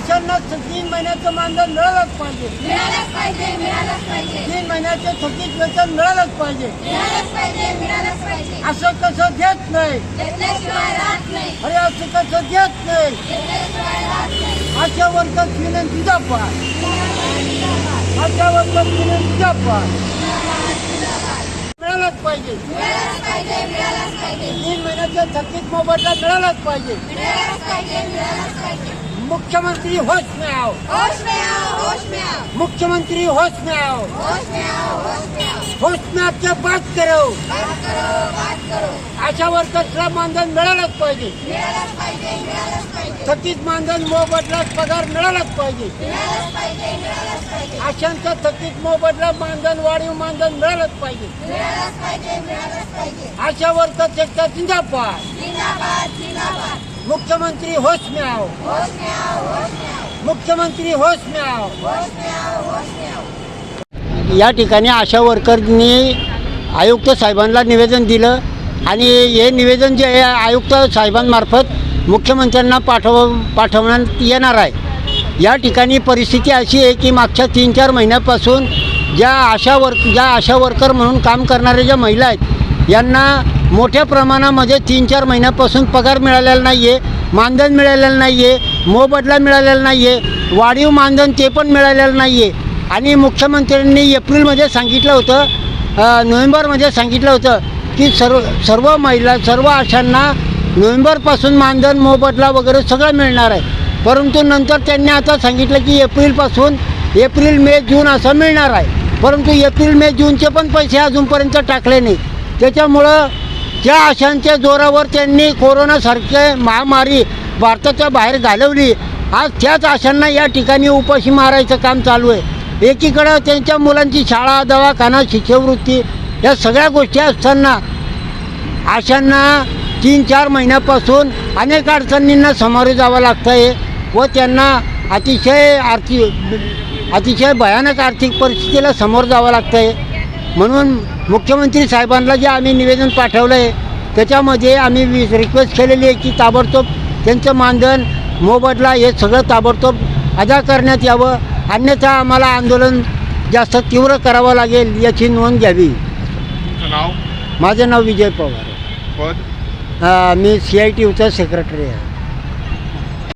महिन्याचं मानधन मिळालंच पाहिजे. मिळालंच पाहिजे मिळालंच पाहिजे. तीन महिन्याचे थकीत वेतन मिळालंच पाहिजे. मिळालंच पाहिजे मिळालंच पाहिजे. असं कसं देत नाही? घेतल्याशिवाय राहत नाही. अरे असं कसं देत नाही? घेतल्याशिवाय राहत नाही. अशा वर्गात विनंती जपा अशा वर्गात विनंती जपा मिळालंच पाहिजे. मिळालंच पाहिजे मिळालंच पाहिजे. तीन महिन्याच्या थकीत मोबदला मिळालाच पाहिजे मिळालंच पाहिजे. मिळालंच पाहिजे. मुख्यमंत्री होश में आओ। होश में आओ होश में आओ। मुख्यमंत्री होश में आओ। होश में आओ होश में आओ। होश में आके बात करो। बात करो बात करो। अशा वर्कर्सला मानधन मिळालंच पाहिजे। मिळालंच पाहिजे मिळालंच पाहिजे। थकीत मानधन मोबदला पगार मिळालाच पाहिजे। मिळालंच पाहिजे मिळालंच पाहिजे। अशांचा थकीत मोबदला मानधन वाढीव मानधन मिळालंच पाहिजे। मिळालंच पाहिजे मिळालंच पाहिजे। वर्कर्स एकता जिंदाबाद जिंदाबाद जिंदाबाद। मुख्यमंत्री होश में आओ होश में आओ होश में आओ मुख्यमंत्री होश में आओ होश में आओ होश में आओ या ठिकाणी आशा वर्करनी आयुक्त साहेबांना निवेदन दिलं आणि हे निवेदन जे आहे आयुक्त साहेबांमार्फत मुख्यमंत्र्यांना पाठव पाठवण्यात येणार आहे. या ठिकाणी परिस्थिती अशी आहे की मागच्या तीन चार महिन्यापासून ज्या आशा वर्क ज्या आशा वर्कर म्हणून काम करणाऱ्या ज्या महिला आहेत यांना मोठ्या प्रमाणामध्ये तीन चार महिन्यापासून पगार मिळालेला नाही आहे मानधन मिळालेलं नाही आहे मोबदला मिळालेला नाही आहे वाढीव मानधन ते पण मिळालेलं नाही आहे आणि मुख्यमंत्र्यांनी एप्रिलमध्ये सांगितलं होतं नोव्हेंबरमध्ये सांगितलं होतं की सर्व सर्व महिला सर्व आशांना नोव्हेंबरपासून मानधन मोबदला वगैरे सगळं मिळणार आहे. परंतु नंतर त्यांनी आता सांगितलं की एप्रिलपासून एप्रिल मे जून असं मिळणार आहे. परंतु एप्रिल मे जूनचे पण पैसे अजूनपर्यंत टाकले नाही. त्याच्यामुळं ज्या आशांच्या जोरावर त्यांनी कोरोनासारखे महामारी भारताच्या बाहेर घालवली आज त्याच आशांना या ठिकाणी उपाशी मारायचं काम चालू आहे. एकीकडं त्यांच्या मुलांची शाळा दवाखाना शिष्यवृत्ती या सगळ्या गोष्टी असताना आशांना तीन चार महिन्यापासून अनेक अडचणींना सामोरे जावं लागतं आहे व त्यांना अतिशय आर्थिक अतिशय भयानक आर्थिक परिस्थितीला समोर जावं लागतं आहे म्हणून मुख्यमंत्री साहेबांना जे आम्ही निवेदन पाठवलं आहे त्याच्यामध्ये आम्ही रिक्वेस्ट केलेली आहे की ताबडतोब त्यांचं मानधन मोबदला हे सगळं ताबडतोब अदा करण्यात यावं. अन्यथा आम्हाला आंदोलन जास्त तीव्र करावं लागेल याची नोंद घ्यावी. नाव? माझं नाव विजय पवार. पद? मी सी आय टी यूचा सेक्रेटरी आहे.